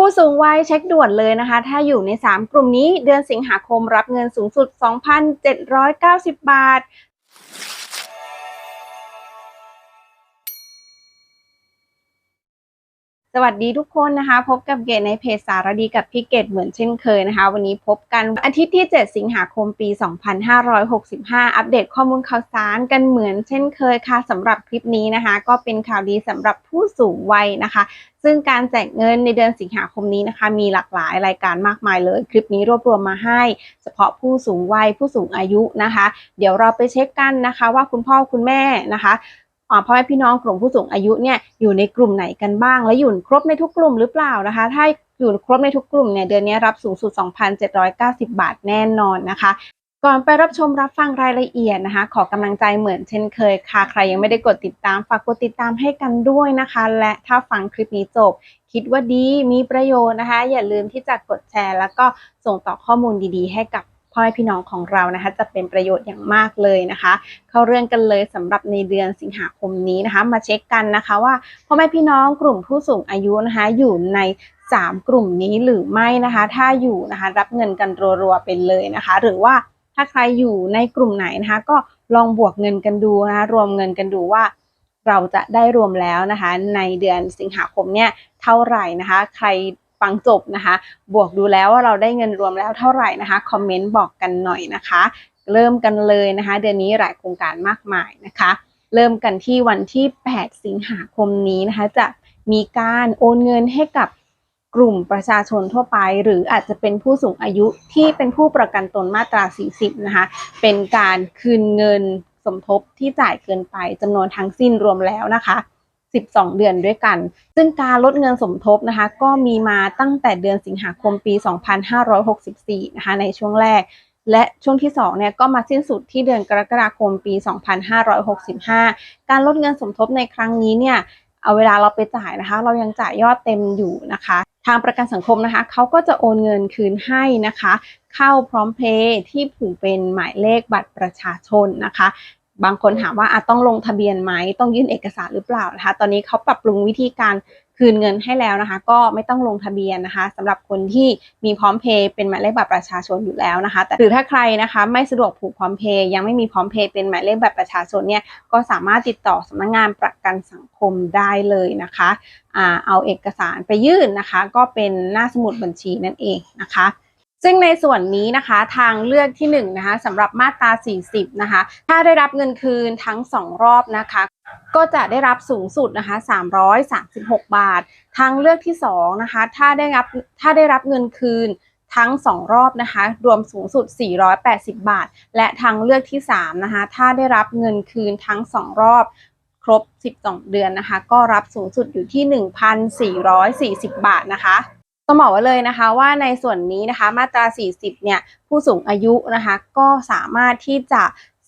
ผู้สูงวัยเช็คด่วนเลยนะคะ ถ้าอยู่ใน 3 กลุ่มนี้เดือนสิงหาคมรับเงินสูงสุด 2,790 บาท วัสดีทุกคนนะคะ พบกับเกดในเพจสารดีกับพี่เกดเหมือนเช่นเคยนะคะ วันนี้พบกันอาทิตย์ที่ 7 สิงหาคมปี 2565 อัปเดตข้อมูลข่าวสารกันเหมือนเช่นเคยค่ะสำหรับคลิปนี้นะคะ ก็เป็นข่าวดีสำหรับผู้สูงวัยนะคะ ซึ่งการแจกเงินในเดือนสิงหาคมนี้นะคะ มีหลากหลายรายการมากมายเลย คลิปนี้รวบรวมมาให้ เฉพาะผู้สูงวัยผู้สูงอายุนะคะ เดี๋ยวเราไปเช็คกันนะคะ ว่าคุณพ่อคุณแม่นะคะ พ่อแม่พี่น้องกลุ่มผู้สูงอายุเนี่ยอยู่ในกลุ่มไหนกันบ้าง และอยู่ครบในทุกกลุ่มหรือเปล่านะคะ ถ้าอยู่ครบในทุกกลุ่มเนี่ยเดือนนี้รับสูงสุด 2,790 บาทแน่นอนนะคะก่อนไปรับชมรับฟังรายละเอียดนะคะ ขอกำลังใจเหมือนเช่นเคยค่ะ ใครยังไม่ได้กดติดตามฝากกดติดตามให้กันด้วยนะคะ และถ้าฟังคลิปนี้จบ คิดว่าดีมีประโยชน์นะคะ อย่าลืมที่จะกดแชร์ แล้วก็ส่งต่อข้อมูลดีๆ ให้กับ พ่อแม่พี่น้องของเรานะคะ จะเป็นประโยชน์อย่างมากเลยนะคะ เข้าเรื่องกันเลยสำหรับในเดือนสิงหาคมนี้นะคะ มาเช็คกันนะคะว่าพ่อแม่พี่น้องกลุ่มผู้สูงอายุนะคะ อยู่ใน3 กลุ่มนี้หรือไม่นะคะ ถ้าอยู่นะคะ รับเงินกันรัวๆไปเลยนะคะ หรือว่าถ้าใครอยู่ในกลุ่มไหนนะคะ ก็ลองบวกเงินกันดูนะคะ รวมเงินกันดูว่าเราจะได้รวมแล้วนะคะ ในเดือนสิงหาคมเนี่ยเท่าไหร่นะคะ ใคร ฟังจบนะคะ บวกดูแล้วว่าเราได้เงินรวมแล้วเท่าไหร่นะคะคอมเมนต์บอกกันหน่อยนะคะ เริ่มกันเลยนะคะ เดือนนี้หลายโครงการมากมายนะคะ เริ่มกันที่วันที่ 8 สิงหาคมนี้นะคะ จะมีการโอนเงินให้กับกลุ่มประชาชนทั่วไป หรืออาจจะเป็นผู้สูงอายุที่เป็นผู้ประกันตนมาตรา 40 นะคะ เป็นการคืนเงินสมทบที่จ่ายเกินไปจำนวนทั้งสิ้นรวมแล้วนะคะ 12 เดือนด้วยกัน ซึ่งการลดเงินสมทบนะคะ ก็มีมาตั้งแต่เดือนสิงหาคมปี 2564 นะคะในช่วงแรก และช่วงที่2เนี่ยก็มาสิ้นสุดที่เดือนกรกฎาคมปี 2565 การลดเงินสมทบในครั้งนี้เนี่ยเอาเวลาเราไปจ่ายนะคะ เรายังจ่ายยอดเต็มอยู่นะคะ ทางประกันสังคมนะคะเขาก็จะโอนเงินคืนให้นะคะ เข้าพร้อมเพย์ที่ผูกเป็นหมายเลขบัตรประชาชนนะคะ บางคนถามว่าอาต้องลงทะเบียนไหมต้องยื่นเอกสารหรือเปล่านะคะ ตอนนี้เขาปรับปรุงวิธีการคืนเงินให้แล้วนะคะ ก็ไม่ต้องลงทะเบียนนะคะสำหรับคนที่มีพร้อมเพย์เป็นหมายเลขบัตรประชาชนอยู่แล้วนะคะ แต่หรือถ้าใครนะคะไม่สะดวกผูกพร้อมเพย์ยังไม่มีพร้อมเพย์เป็นหมายเลขบัตรประชาชนเนี่ยก็สามารถติดต่อสำนักงานประกันสังคมได้เลยนะคะอ่าเอาเอกสารไปยื่นนะคะ ก็เป็นหน้าสมุดบัญชีนั่นเองนะคะ ซึ่งในส่วนนี้นะคะทางเลือกที่1นนะคะสำหรับมาตรา 40 นะคะ ถ้าได้รับเงินคืนทั้ง 2 รอบนะคะ ก็จะได้รับสูงสุดนะคะ 336 บาท ทางเลือกที่2นะคะ ถ้าได้รับถ้าได้รับเงินคืนทั้ง 2 รอบนะคะ รวมสูงสุด 480 บาท และทางเลือกที่3นะคะ ถ้าได้รับเงินคืนทั้ง 2 รอบครบ 12 เดือนนะคะ ก็รับสูงสุดอยู่ที่ 1,440 บาทนะคะ ต้องบอกไว้เลยนะคะว่าในส่วนนี้นะคะมาตรา 40 เนี่ยผู้สูงอายุนะคะก็สามารถที่จะ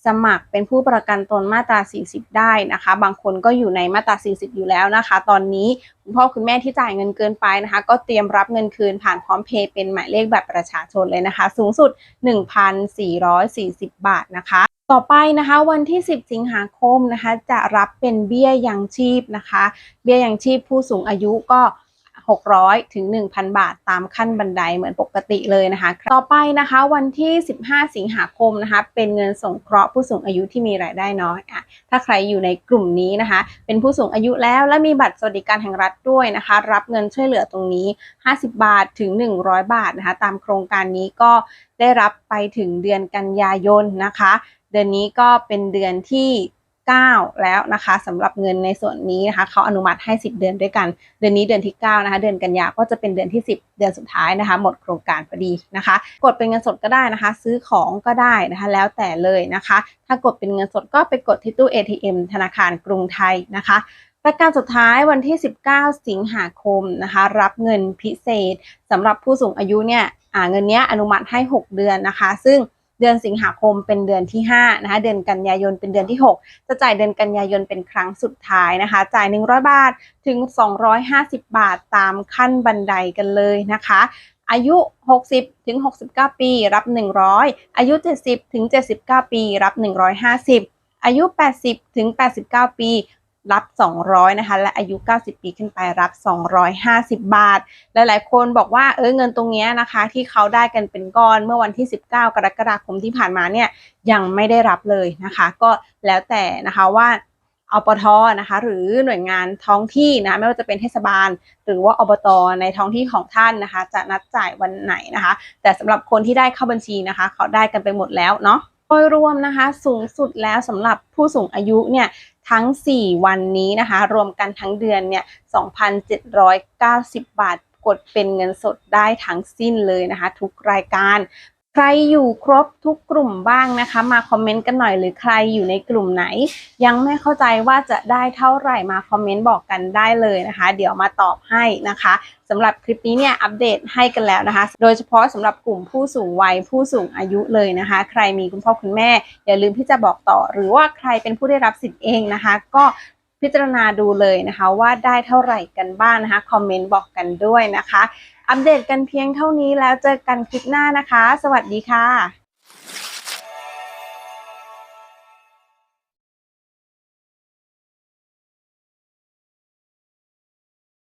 สมัครเป็นผู้ประกันตนมาตรา 40 ได้นะคะ บางคนก็อยู่ในมาตรา 40 อยู่แล้วนะคะ ตอนนี้คุณพ่อคุณแม่ที่จ่ายเงินเกินไปนะคะ ก็เตรียมรับเงินคืนผ่านพร้อมเพย์เป็นหมายเลขแบบประชาชนเลยนะคะ สูงสุด 1,440 บาทนะคะต่อไปนะคะวันที่ 10 สิงหาคมนะคะ จะรับเป็นเบี้ยยังชีพนะคะ เบี้ยยังชีพผู้สูงอายุก็ 600 ถึง 1,000 บาทตามขั้นบันไดเหมือนปกติเลยนะคะ ต่อไปนะคะวันที่ 15 สิงหาคมนะคะเป็นเงินสงเคราะห์ผู้สูงอายุที่มีรายได้น้อยอะถ้าใครอยู่ในกลุ่มนี้นะคะ เป็นผู้สูงอายุแล้วและมีบัตรสวัสดิการแห่งรัฐด้วยนะคะ รับเงินช่วยเหลือตรงนี้ 50 บาทถึง 100 บาทนะคะ ตามโครงการนี้ก็ได้รับไปถึงเดือนกันยายนนะคะ เดือนนี้ก็เป็นเดือนที่ 9 แล้วนะคะสำหรับเงินในส่วนนี้นะคะเขาอนุมัติให้ 10 เดือนด้วยกัน เดือนนี้เดือนที่9นะคะเดือนกันยาก็จะเป็นเดือนที่ 10 เดือนสุดท้ายนะคะ หมดโครงการพอดีนะคะ กดเป็นเงินสดก็ได้นะคะ ซื้อของก็ได้นะคะ แล้วแต่เลยนะคะ ถ้ากดเป็นเงินสดก็ไปกดที่ตู้ ATM ธนาคารกรุงไทยนะคะประการสุดท้ายวันที่ 19 สิงหาคมนะคะ รับเงินพิเศษสำหรับผู้สูงอายุเนี่ยเงินเนี้ยอนุมัติให้ 6 เดือนนะคะ ซึ่ง เดือนสิงหาคมเป็นเดือนที่5นะคะเดือนกันยายนเป็นเดือนที่ 6 จะจ่ายเดือนกันยายนเป็นครั้งสุดท้ายนะคะ จ่าย 100 บาทถึง 250 บาทตามขั้นบันไดกันเลยนะคะอายุ 60 ถึง 69 ปี รับ 100 อายุ 70 ถึง 79 ปี รับ 150 อายุ 80 ถึง 89 ปี รับ 200 นะคะ และอายุ 90 ปีขึ้นไปรับ 250 บาท หลาย ๆ คนบอกว่า เออเงินตรงนี้นะคะ ที่เขาได้กันเป็นก้อนเมื่อวันที่ 19 กรกฎาคมที่ผ่านมาเนี่ย ยังไม่ได้รับเลยนะคะ ก็แล้วแต่นะคะว่าอปทนะคะ หรือหน่วยงานท้องที่นะ ไม่ว่าจะเป็นเทศบาล หรือว่าอบตในท้องที่ของท่านนะคะ จะนัดจ่ายวันไหนนะคะ แต่สำหรับคนที่ได้เข้าบัญชีนะคะ เขาได้กันไปหมดแล้วเนาะโดยรวมนะคะ สูงสุดแล้วสำหรับผู้สูงอายุเนี่ยทั้ง 4 วันนี้นะคะ รวมกันทั้งเดือนเนี่ย 2,790 บาท กดเป็นเงินสดได้ทั้งสิ้นเลยนะคะ ทุกรายการ ใครอยู่ครบทุกกลุ่มบ้างนะคะ มาคอมเมนต์กันหน่อยหรือใครอยู่ในกลุ่มไหน ยังไม่เข้าใจว่าจะได้เท่าไหร่มาคอมเมนต์บอกกันได้เลยนะคะ เดี๋ยวมาตอบให้นะคะสำหรับคลิปนี้เนี่ยอัปเดตให้กันแล้วนะคะ โดยเฉพาะสำหรับกลุ่มผู้สูงวัยผู้สูงอายุเลยนะคะ ใครมีคุณพ่อคุณแม่ อย่าลืมที่จะบอกต่อ หรือว่าใครเป็นผู้ได้รับสิทธิ์เองนะคะ ก็พิจารณาดูเลยนะคะ ว่าได้เท่าไหร่กันบ้างนะคะคอมเมนต์บอกกันด้วยนะคะ อัปเดตกันเพียงเท่านี้แล้วเจอกันคลิปหน้านะคะ สวัสดีค่ะ